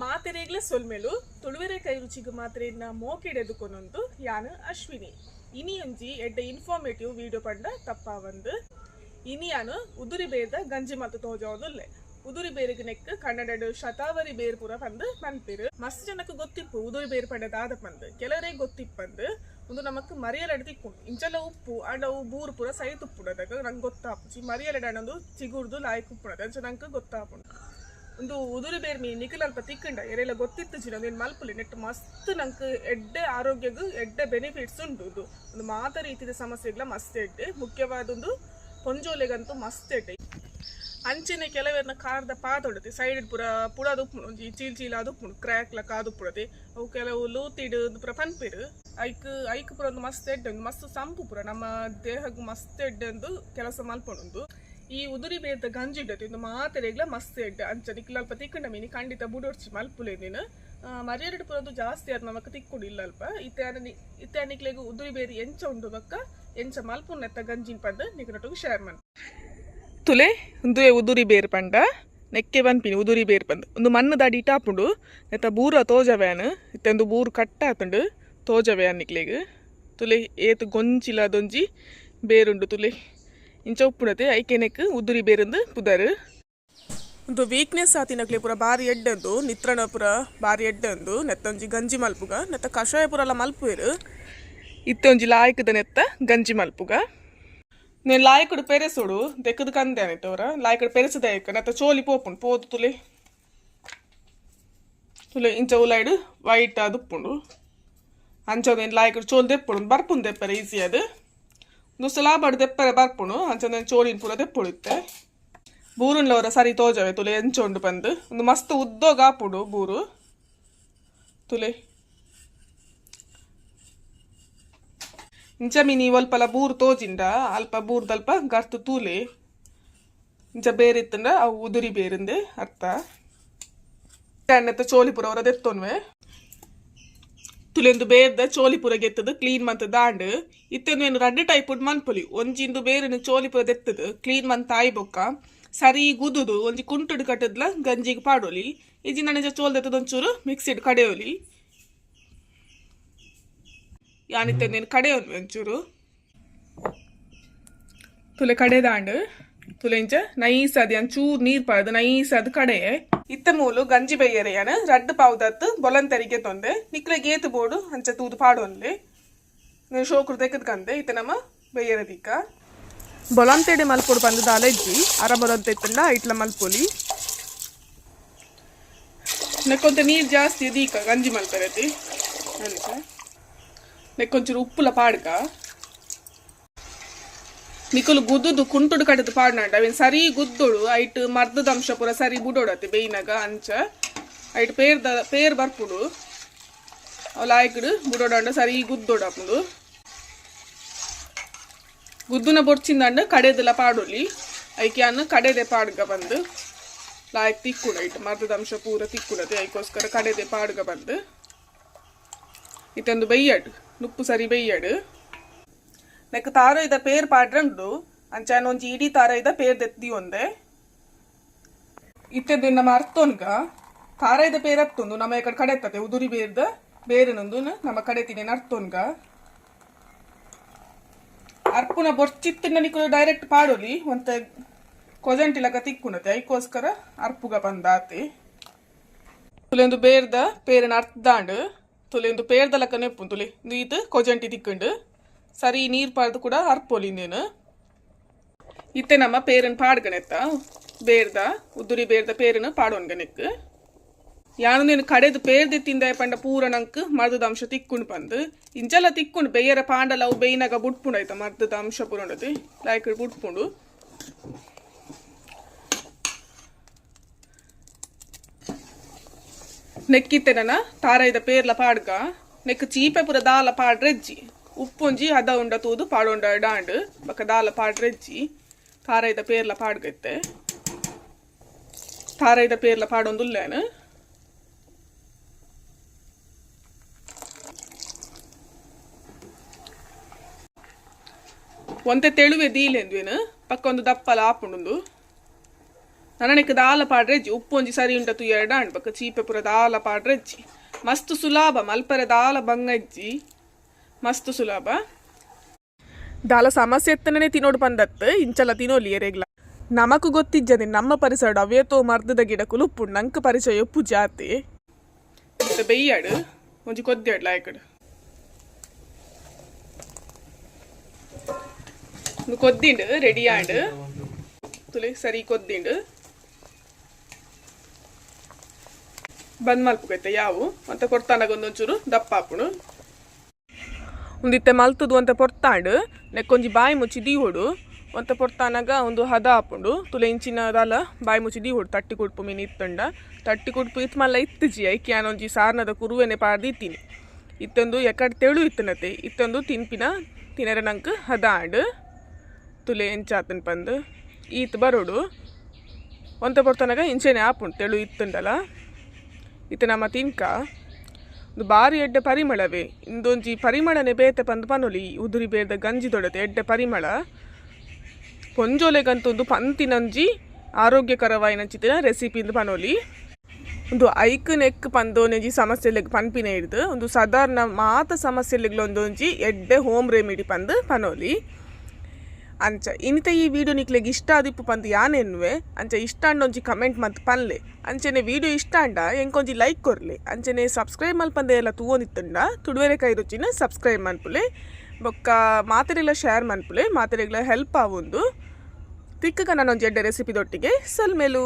ಮಾತೆರೆಗ್ಲ ಸೊಲ್ಮೆಲು ತುಳುವೆರೆ ಕೈ ರುಚಿಗು ಮಾತ್ರೆಯನ್ನ ಮೋಕಿಡೆದುಕೊನೊಂದು ಯಾನು ಅಶ್ವಿನಿ. ಇನಿಯೊಂಜಿ ಎಡ್ಡೆ ಇನ್ಫಾರ್ಮೇಟಿವ್ ವಿಡಿಯೋ ಪಂಡ ತಪ್ಪಾವಂದು ಇನಿಯಾನು ಉದುರಿ ಬೇದ ಗಂಜಿ ಮತ್ತು ತೋಜವದುಲ್ಲೆ ಉದುರಿ ಬೇರಿಗೆ ನೆಕ್ಕ ಕನ್ನಡ ಶತಾವರಿ ಬೇರ್ ಪೂರ ಪಂದು ಮನ್ಪಿರು. ಮಸ್ತ್ ಜನಕ್ಕೆ ಗೊತ್ತಿಪ್ಪು ಉದುರಿ ಬೇರ್ ಪಂಡ ದಾದ ಪಂದು ಕೆಲವರೇ ಗೊತ್ತಿಪ್ಪಂದು ಒಂದು ನಮಕ್ ಮರಿಯಲಡ ತಿಕ್ಕುಂಡು ಇಂಚಲ ಉಪ್ಪು, ಅಂಡ ಅವು ಬೂರು ಪೂರ ಸೈ ತುಪ್ಪುಡದಾಗ ನಂಗೆ ಗೊತ್ತಾಪುಜಿ ಮರಿಯಲಡ ಅನ್ನೋದು ಚಿಗುರ್ದು ಲಾಯ್ ಉಪ್ಪುಡದ ಅಂಚ ನಂಗೆ ಗೊತ್ತಾಪುಂಡು ಒಂದು ಉದುರಿ ಬೇರ್ ಮೀ ನಿಖಿಲ್ ಅಲ್ಪ ತಿಕ್ಕಂಡ. ಎರೆಲ್ಲ ಗೊತ್ತಿತ್ತು ಜಿನ ನೀನು ಮಲ್ಪುಲಿ. ನೆಟ್ ಮಸ್ತ್ ನಂಗೆ ಎಡ್ಡೆ ಆರೋಗ್ಯಗೂ ಎಡ್ಡೆ ಬೆನಿಫಿಟ್ಸ್ ಉಂಟು ಒಂದು ಮಾತ ರೀತಿಯ ಸಮಸ್ಯೆಗಳ ಮಸ್ತ್ ಎಡ್ಡೆ. ಮುಖ್ಯವಾದೊಂದು ಪೊಂಜೋಲೆಗಂತೂ ಮಸ್ತ್ ಎಡ್ಡೆ. ಅಂಚೆನೆ ಕೆಲವರನ್ನ ಕಾರ್ದ ಉಡತಿ ಸೈಡ್ ಪುರ ಪುಡ ದುಪ್ಪುಣು ಚೀಲ್ ಚೀಲ ದುಪ್ಪುಣು ಲ ಕಾದು ಪುಡತಿ ಅವು ಕೆಲವು ಲೂತಿಡು ಪುರ ಪನ್ಪಿರು, ಐಕ್ ಐಕ್ ಪುರ ಒಂದು ಮಸ್ತ್ ಎಡ್ಡೆ ಮಸ್ತ್ ಸಂಪು ಪುರ, ನಮ್ಮ ದೇಹಕ್ಕೆ ಮಸ್ತ್ ಎಡ್ಡೆ ಒಂದು ಕೆಲಸ ಮಲ್ಪೊಂಡು ಈ ಉದುರಿ ಬೇದ ಗಂಜಿ ಇಡ್ಡತಿ ಒಂದು ಮಾತೆರೆಗ್ಲ ಮಸ್ತ್ ಎಡ್ಡೆ ಅಂಚ ನಿಕ್ಲಲ್ಪ ತಿಕ್ಕಂಡ ಮೀನಿ ಖಂಡಿತ ಬುಡೋಡ್ಚಿ ಮಲ್ಪುಲೆ ನೀನು. ಮರ್ಯಾದೆ ಪುರದು ಜಾಸ್ತಿ ಅದು ನಮಕ್ ತಿಕ್ಕುಡು ಇಲ್ಲಲ್ಪ ಇತ್ತೆ ಇತ್ತೆ ಉದುರಿ ಬೇದಿ ಎಂಚ ಉಂಡು ಬಕ್ಕ ಎಂಚ ಮಲ್ಪುನ್ ನೆತ್ತ ಗಂಜಿನ್ ಪದ ನಿಕ್ನೊಟ್ಟಿಗೆ ಶೇರ್ ಮನ್ ತುಲೆ, ಒಂದು ಉದುರಿ ಬೇರ್ ಪಂಡ, ನೆಕ್ಕೆ ಬನ್ಪಿನಿ ಉದುರಿ ಬೇರ್ ಪಂದ್. ಒಂದು ಮಣ್ಣು ದಾಡಿ ಟಾಪುಂಡು ನೆತ್ತ ಬೂರ ತೋಜವ್ಯಾನ್ ಇತ್ತೊಂದು ಬೂರು ಕಟ್ಟ ಆತುಂಡು, ತೋಜವ್ಯಾನ್ ನಿಕ್ಲೆಗ್. ತುಲೆ ಏತು ಗೊಂಚಿಲ ದೊಂಜಿ ಬೇರುಂಡು ತುಲೆ. ಇಂಚ ಉಪ್ಪುಣತೆ ಐಕೆನೆಕ್ ಉದುರಿ ಬೇರಂದು ಪುದರ್. ಒಂದು ವೀಕ್ನೆಸ್ ಆತಿನಕ್ಲೆ ಪೂರ ಬಾರಿ ಎಡ್ಡಂದು, ನಿತ್ರಣ ಪುರ ಬಾರಿ ಎಡ್ಡಂದು, ನೆತ್ತೊಂಜಿ ಗಂಜಿ ಮಲ್ಪುಗ, ನೆತ್ತ ಕಷಾಯ ಪುರ ಎಲ್ಲ ಮಲ್ಪುವೆರು. ಇತ್ತೊಂಜಿ ಲಾಯಕದ ನೆತ್ತ ಗಂಜಿ ಮಲ್ಪುಗ. నేను లాయకుడు పెరసుడు దెక్కదు కందే అనేటవర లాయకుడు పెరసు దయక నెత్త చోలి పోపుండు పోదు తులి తులి ఇంచ ఉలాయిడు వైట్ ಅದು ಉಪ್ಪುಂಡು ಅಂಚೊಂದು ಲಾಯಕಡು ಚೋಲ್ ದೆಪ್ಪುಡು ಬರ್ಪುಂಡು ದೆಪ್ಪರೆ ಈಸಿ ಅದು ದುಸ್ಸಲ ಬಡ್ ದೆಪ್ಪರೆ ಬರ್ಪುಣು ಅಂಚೊಂದು ಚೋಳಿನ ಪೂರ ದೆಪ್ಪುಳಿತ್ತೆ ಬೂರುನ್ಲವರ ಸರಿ ತೋಜವೆ ತುಲೆ ಎಂಚೊಂಡು ಬಂದು ಒಂದು ಮಸ್ತ್ ಉದ್ದೋಗ ಆಪುಡು ಬೂರು ತುಲೆ ಇಂಚ ಮೀನಿ ಬೂರ್ ತೋಜಿಂಡ ಅಲ್ಪ ಬೂರ್ದಲ್ಪ ಗರ್ತು ತೂಲೆ ಇಂಚ ಬೇರೆ ಇತ್ತಂಡ ಅವು ಉದುರಿ ಬೇರಿಂದೆ ಅರ್ಥ ಎಣ್ಣೆತ್ತ ಚೋಲಿಪುರ ಅವರ ದೆತ್ತೊನ್ವೆ ತುಲೆಂದು ಬೇರ್ದ ಚೋಲಿಪುರ ಗೆತ್ತದು ಕ್ಲೀನ್ ಮಂತ್ ದಾಂಡ್ ಇತ್ತೊಂದು ಏನು ರಡ್ಡು ಟೈಪ್ ಮನ್ಪೊಲಿ ಒಂಜಿಂದು ಬೇರಿನ ಚೋಲಿಪುರ ದೆತ್ತದು ಕ್ಲೀನ್ ಮಂತ್ ಆಯ್ ಬೊಕ್ಕ ಸರಿ ಗುದುದು ಒಂಜಿ ಕುಂಟುಡು ಕಟ್ಟದ್ಲ ಗಂಜಿಗೆ ಪಾಡೋಲಿ ಇಜಿ ನನಜ ಚೋಲ್ ದೆತ್ತದ ಒಂಚೂರು ಮಿಕ್ಸಿಡ್ ಕಡೆಯೋಲಿ ಯಾನಿತ್ತೆ ನೀನು ಕಡೆಯೋನು ಒಂಚೂರು ತುಲೆ ಕಡೆದಾಂಡ್ ತುಲೆಂಚ ನೈಸ್ ಅದು ಅಂಚೂರು ನೀರ್ ಪಡೆದು ನೈಸ್ ಅದು ಕಡೆ ಇತ್ತ ಮೂಲು ಗಂಜಿ ಬೈಯರೆಯನ ರಡ್ಡು ಪಾವುದತ್ತು ಬೊಲಂತರಿಗೆ ತೊಂದೆ ನಿಕ್ಲೆ ಗೇತು ಬೋಡು ಅಂಚ ತೂದು ಪಾಡೋನ್ಲಿ ನೀನು ಶೋಕರು ತೆಗೆದು ಕಂದೆ ಇತ್ತ ನಮ್ಮ ಬೈಯರದಿಕ್ಕ ಬೊಲಂತೆಡೆ ಮಲ್ಪೊಡು ಬಂದು ದಾಲೆಜ್ಜಿ ಅರ ಬೊಲಂತ ಇತ್ತಂಡ ಇಟ್ಲ ಮಲ್ಪೊಲಿ ನಕ್ಕೊಂತ ನೀರು ಜಾಸ್ತಿ ಇದೀಕ ಗಂಜಿ ಮಲ್ಪರತಿ ಅಂತ నెక్కొంచెం ఉప్పుల పాడుక ನಿಕುಲು ಗುದ್ದುದು ಕುಂಟುಡು ಕಟ್ಟದು ಪಾಡ್ನಾಂಡ ಅವೇನ್ ಸರಿ ಗುದ್ದುಡು ಐಟ್ ಮರ್ದದ ಅಂಶ ಪೂರ ಸರಿ ಬುಡೋಡತ್ತೆ ಬೇಯಿನಾಗ ಅಂಚ ಐಟ್ ಪೇರ್ದ ಪೇರ್ ಬರ್ಪುಡು ಅವು ಲಾಯ್ಕಡು ಬುಡೋಡಂಡ ಸರಿ ಗುದ್ದೋಡಪ್ಪುಡು ಗುದ್ದುನ ಬೊಡ್ಚಿಂದಂಡ ಕಡೆದೆಲ್ಲ ಪಾಡೋಲಿ ಐಕೆ ಅನ್ನ ಕಡೆದೆ ಪಾಡ್ಗ ಬಂದು ಲಾಯಕ್ ತಿಕ್ಕುಡ ಐಟ್ ಮರ್ದದ ಅಂಶ ಪೂರ ತಿಕ್ಕುಡದೆ ಐಕೋಸ್ಕರ ಕಡೆದೆ ಪಾಡ್ಗ ಬಂದು ಇತ್ತೊಂದು ಬೈಯಡ್ ನುಪ್ಪು ಸರಿ ಬೈಯಡ್. ನೆಕ್ ತಾರ ಇದ ಪೇರ್ ಪಾಡ್ರಂಡು. ಅಂಚಾನ ಒಂಜಿ ಇಡೀ ತಾರ ಇದ ಪೇರ್ ದೆತ್ತಿ ಒಂದೆ. ಇತ್ತೆದು ನಮ್ಮ ಅರ್ಥೋನ್ಗ ತಾರ ಇದ ಪೇರ್ ಹತ್ತೊಂದು ನಮ್ಮ ಕಡೆ ಕಡೆ ಎತ್ತತೆ ಉದುರಿ ಬೇರ್ದ ನಮ್ಮ ಕಡೆ ತಿನ್ನೇನು ಅರ್ಥೋನ್ಗ ಅರ್ಪುನ ಬೊರ್ಚಿತ್ತಿನ ನಿಕ್ಕು ಡೈರೆಕ್ಟ್ ಪಾಡೋಲಿ, ಒಂತ ಕೊಜಂಟಿಲಕ ತಿಕ್ಕುನತೆ ಐಕೋಸ್ಕರ ಅರ್ಪುಗ ಬಂದಾತಿ. ಬೇರ್ದ, ಪೇರನ ಅರ್ಥದಾಂಡ್ ತುಲೆಂದು ಪೇರ್ದಲಕ ನೆಪ್ಪು ತುಲೆ ನೀತ್ ಕೊಜಂಟಿ ತಿಕ್ಕಂಡು ಸರಿ ನೀರ್ ಪಾಡ್ದು ಕೂಡ ಅರ್ಪೋಲಿ ನೀನು ಇತ್ತೆ ನಮ್ಮ ಪೇರನ್ ಪಾಡ್ಗಣೆತ್ತ ಬೇರ್ದ ಉದ್ದುರಿ ಬೇರ್ದ ಪೇರನ ಪಾಡೋನ್ಗನೆಕ್ ಯಾನು ನೀನು ಕಡೆದು ಪೇರ್ದೆ ತಿಂದ ಪಂಡ ಪೂರ ನಂಕ್ ಮರ್ದದ ಅಂಶ ತಿಕ್ಕೊಂಡು ಬಂದು ಇಂಚೆಲ್ಲ ತಿಕ್ಕೊಂಡು ಬೇಯರ ಪಾಂಡಲ ಅವು ಬೇಯಿನಾಗ ಬುಟ್ಪುಂಡು ಆಯ್ತಾ ಮರ್ದದ ಅಂಶ ಪೂರ ಉಂಡತಿ ಲಾಯ್ಕ್ ಬುಟ್ಪುಂಡು ನೆಕ್ಕಿತ್ತೆನ ತಾರಾಯಿದ ಪೇರ್ಲ ಪಾಡ್ಗ ನೆಕ್ ಚೀಪೆ ಪೂರ ದಾಲ ಪಾಡ್ರೆಜ್ಜಿ. ಉಪ್ಪೊಂಜಿ ಅದ ಉಂಡ ತೂದು ಪಾಡೊಂಡ ಡಾಂಡ್. ಬಕ ದಾಲ ಪಾಡ್ರೆಜ್ಜಿ. ತಾರಾಯ್ದ ಪೇರ್ಲ ಪಾಡ್ಗೈತೆ ತಾರಾಯಿದ ಪೇರ್ಲ ಪಾಡೊಂದುಲ್ಲೇನು? ಒಂತೆ ತೆಳುವೆ ದೀಲೆಂದ್ವೇನು? ಪಕ್ಕ ಒಂದು ದಪ್ಪಲ ಆಪುಂಡು ನನಕ್ಕೆ ದಾಲ ಪಾಡ್ರೆಜ್ಜಿ ಉಪ್ಪು ಒಂಜಿ ಸರಿ ಉಂಟ ತು ಎರಡ ಅಣ್ಬಕ್ಕ ಚೀಪೆ ಪುರ ದಾಲ ಪಾಡ್ರೆಜ್ಜಿ. ಮಸ್ತ್ ಸುಲಭ ಮಲ್ಪರೆ ದಾಲ ಬಂಗಜ್ಜಿ ಮಸ್ತ್ ಸುಲಭ. ದಾಲ ಸಮಸ್ಯೆ ಎತ್ತನೇ ತಿನ್ನೋಡು ಬಂದತ್ತು ಇಂಚಲ ತಿನ್ನೋಲಿ ಎರೆಗ್ಲ ನಮಕು ಗೊತ್ತಿಜ್ಜದೆ ನಮ್ಮ ಪರಿಸರ ಅವ್ಯತೋ ಮರ್ದದ ಗಿಡಕುಲು ಉಪ್ಪುಂಡು ನಂಕ ಪರಿಚಯ ಉಪ್ಪು ಜಾತಿ. ಬೆಯ್ಯಾಡು ಒಂಜಿ ಕೊದ್ದಾಡ್ಲ ಆಯ್ಕಡು ಒಂದು ಕೊದ್ದಿಂಡು ರೆಡಿ ಆಂಡು. ತುಲೆ ಸರಿ ಕೊದ್ದಿಂಡು ಬಂದ್ ಮಲ್ಪುಗೈತೆ ಯಾವು? ಮತ್ತೆ ಕೊಡ್ತಾನಾಗ ಒಂದೊಂಚೂರು? ದಪ್ಪ ಹಾಪುಣು ಒಂದಿತ್ತೆ ಮಲ್ತದು ಅಂತ ಪೊರ್ತಾಂಡು ನೆಕ್ಕೊಂಜಿ ಬಾಯಿ ಮುಚ್ಚಿ ದೀವೋಡು. ಅಂತ ಪೊರ್ತಾನಾಗ ಒಂದು ಹದ ಹಾಪುಂಡು ತುಲೆ ಇಂಚಿನದಲ್ಲ ಬಾಯಿ ಮುಚ್ಚಿ ದೀವೋಡು. ತಟ್ಟಿ ಕುಡ್ಪು ಮೀನು ಇತ್ತಂಡ. ತಟ್ಟಿ ಕುಡ್ಪು ಇತ್ತು ಮಲ್ಲ ಇತ್ತಜಿ ಐಕಿ ಒಂಜಿ ಸಾರ್ನದ ಕುರುವೆನೆ ಪಾರ್ದಿತ್ತೀನಿ ಇತ್ತೊಂದು ಎಕಡ್ ತೆಳು ಇತ್ತನತೆ ಇತ್ತೊಂದು ತಿನ್ಪಿನ ತಿನ್ನರ ನಂಗೆ ಹದ ಆಂಡು ತುಲೆ ಎಂಚಾತನ್ ಪಂದು. ಈತ್ ಬರೋಡು. ಒಂತ ಪೊರ್ತನಾಗ ಇಂಚೆನೆ ಆಪುಂಡು ತೆಳು ಇತ್ತುಂಡಲ. ಇತ್ತೆ ನಮ್ಮ ತಿಂಕ ಒಂದು ಬಾರಿ ಎಡ್ಡೆ ಪರಿಮಳವೇ. ಇಂದೊಂಜಿ ಪರಿಮಳನೆ ಬೇತೆ ಪಂದ್ ಪನೊಲಿ, ಉದುರಿ ಬೇದ ಗಂಜಿ ದೊಡತೆ ಎಡ್ಡೆ ಪರಿಮಳ. ಪೊಂಜೋಲೆಗಂತೊಂದು ಪಂತಿನಂಜಿ ಆರೋಗ್ಯಕರವಾಯಿನಂಚಿತ್ತಿನ ರೆಸಿಪಿಂದು ಪನೊಲಿ. ಒಂದು ಐಕ್ ನೆಕ್ ಪಂದೋನೆಂಜಿ ಸಮಸ್ಯೆಲೆಗ್ ಪನ್ಪಿನ ಹಿಡ್ದು, ಒಂದು ಸಾಧಾರಣ ಮಾತ ಸಮಸ್ಯೆಲೆಗ್ಲ ಒಂದೊಂಜಿ ಎಡ್ಡೆ ಹೋಮ್ ರೆಮಿಡಿ ಪಂದ್ ಪನೊಲಿ. ಅಂಚ, ಇನಿತ ಈ ವಿಡಿಯೋ ನಿಕ್ಲೆಗ್ ಇಷ್ಟ ಆದಿಪ್ಪು ಪಂದ್ ಯಾನೆನ್ವೆ ಅಂಚ, ಇಷ್ಟ ಅಂಡೊಂಜಿ ಕಮೆಂಟ್ ಮತ್ ಪನ್ಲೆ. ಅಂಚನೆ, ವಿಡಿಯೋ ಇಷ್ಟ ಅಂಡ ಎಂಕೊಂಜಿ ಲೈಕ್ ಕೊರ್ಲೆ. ಅಂಚನೆ, ಸಬ್ಸ್ಕ್ರೈಬ್ ಮಲ್ಪಂದೆ ಎಲ್ಲ ತೂವೊಂದಿತ್ತುಂಡ ತುಡುವೆರೆ ಕೈ ರುಚಿನ ಸಬ್ಸ್ಕ್ರೈಬ್ ಮನ್ಪುಲೆ. ಬೊಕ್ಕ ಮಾತೆರೆಗ್ಲ ಶೇರ್ ಮನ್ಪುಲೆ, ಮಾತೆರೆಗ್ಲ ಹೆಲ್ಪ್ ಆವೊಂದು. ತಿಕ್ಕಗ ನಾನೊಂಜಿ ಎಡ್ಡೆ ರೆಸಿಪಿದೊಟ್ಟಿಗೆ ಸಲ್ಮೇಲು.